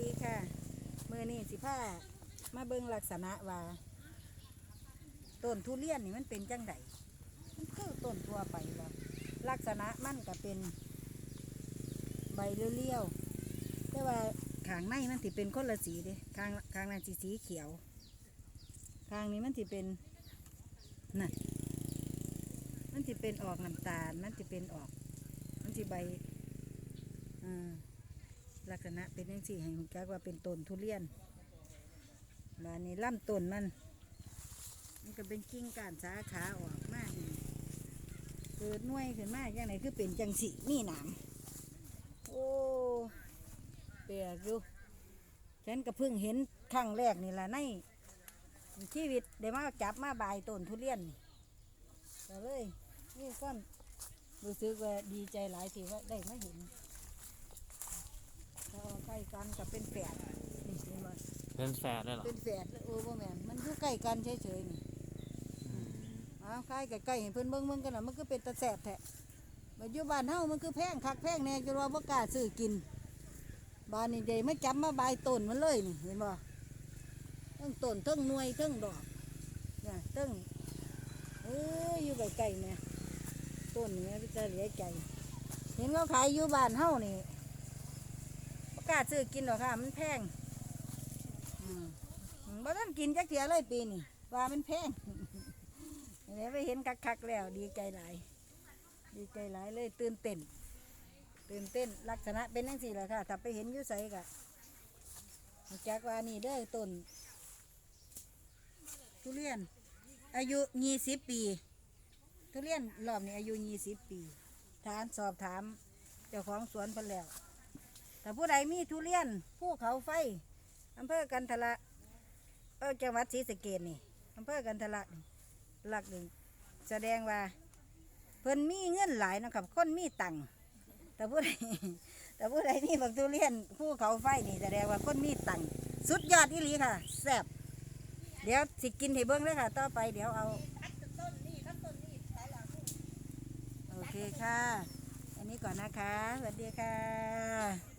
ดีค่ะมือนี่สิผ้ามาเบิ่งลักษณะว่าต้นทุเรียนนี่มันเป็นจังไดมันคือต้นทั่วไปแล้วลักษณะมันก็เป็น ใบเลี้ยวๆแต่ว่าขางในมันสิเป็นคนละสีเด้ขางขางนั้นสีสีเขียวขางนี้มันสิเป็นนั่นมันสิเป็นออกน้ำตาล มันสิเป็นออก มันสิใบอ่า ลักษณะเป็นยังสี่ให้รู้จักว่าเป็นต้นทุเรียนบานนี้ลำต้นมัน มันก็เป็นกิ่งกานสาขาออกมานี่เกิดน่วยขึ้นมาอย่างไรคือเป็นจังสีนี่หนามโอ้เปียกอยู่ฉันก็เพิ่งเห็นครั้งแรกนี่แหละในชีวิตได้มาจับมาบายต้นทุเรียนนี่ก็เลยนี่ก้อนรู้สึกว่าดีใจหลายทีว่าได้มาเห็น กล้กันกับเป็นแฝดนี่เห็นบ่เป็นแฝดเลยเหรอเป็นแฝดโอ้บ่แม่นมันอยู่ใกล้กันเฉยๆนี่อืมอ้าวใกล้ใกล้ๆให้เพิ่นเบิ่งเบิ่งกันน่ะมันคือเป็นตะแสบแท้มาอยู่บ้านเฮามันคือแพงคักแพงแน่จนว่าบ่กล้าซื้อกินบ้านนี้ใหญ่มาจับมาบายต้นมันเลยนี่เห็นบ่ทั้งต้นทั้งหน่วยทั้งดอกน่ะทั้งเอ้ยอยู่ใกล้ๆแม่ต้นนี้จะเหลือใจ เห็นเขาขายอยู่บ้านเฮานี่บ่ กล้าซื้อกินหรอกค่ะ มันแพงอืมอืมบ่ต้องกินจักเทียเลยปีนี้ว่ามันแพงเดี๋ยวไปเห็นคักๆแล้ว ดีใจหลาย ดีใจหลายเลยตื่นเต้นตื่นเต้นลักษณะเป็นจังสี่แหละค่ะถ้าไปเห็นอยู่ไสกะจากว่านี่เด้อต้นทุเรียน อายุยี่สิบปี ทุเรียนรอบนี้อายุยี่สิบปีถามสอบถามเจ้าของสวนเพิ่นแล้ว แต่ผู้ใดมีทุเรียนภูเขาไฟอำเภอกันทละเออจังหวัดศรีสะเกษนี่อำเภอกันทละหลักหนึ่งแสดงว่า เพิ่นมีเงินหลายนะครับคนมีตังค์แต่ผู้ใดแต่ผู้ใดมีบักทุเรียนภูเขาไฟนี่แสดงว่าคนมีตังค์สุดยอดอีหลีค่ะแซ่บเดี๋ยวสิกินให้เบิ้งเลยค่ะ ต่อไปเดี๋ยวเอาโอเคค่ะ อันนี้ก่อนนะคะสวัสดีค่ะ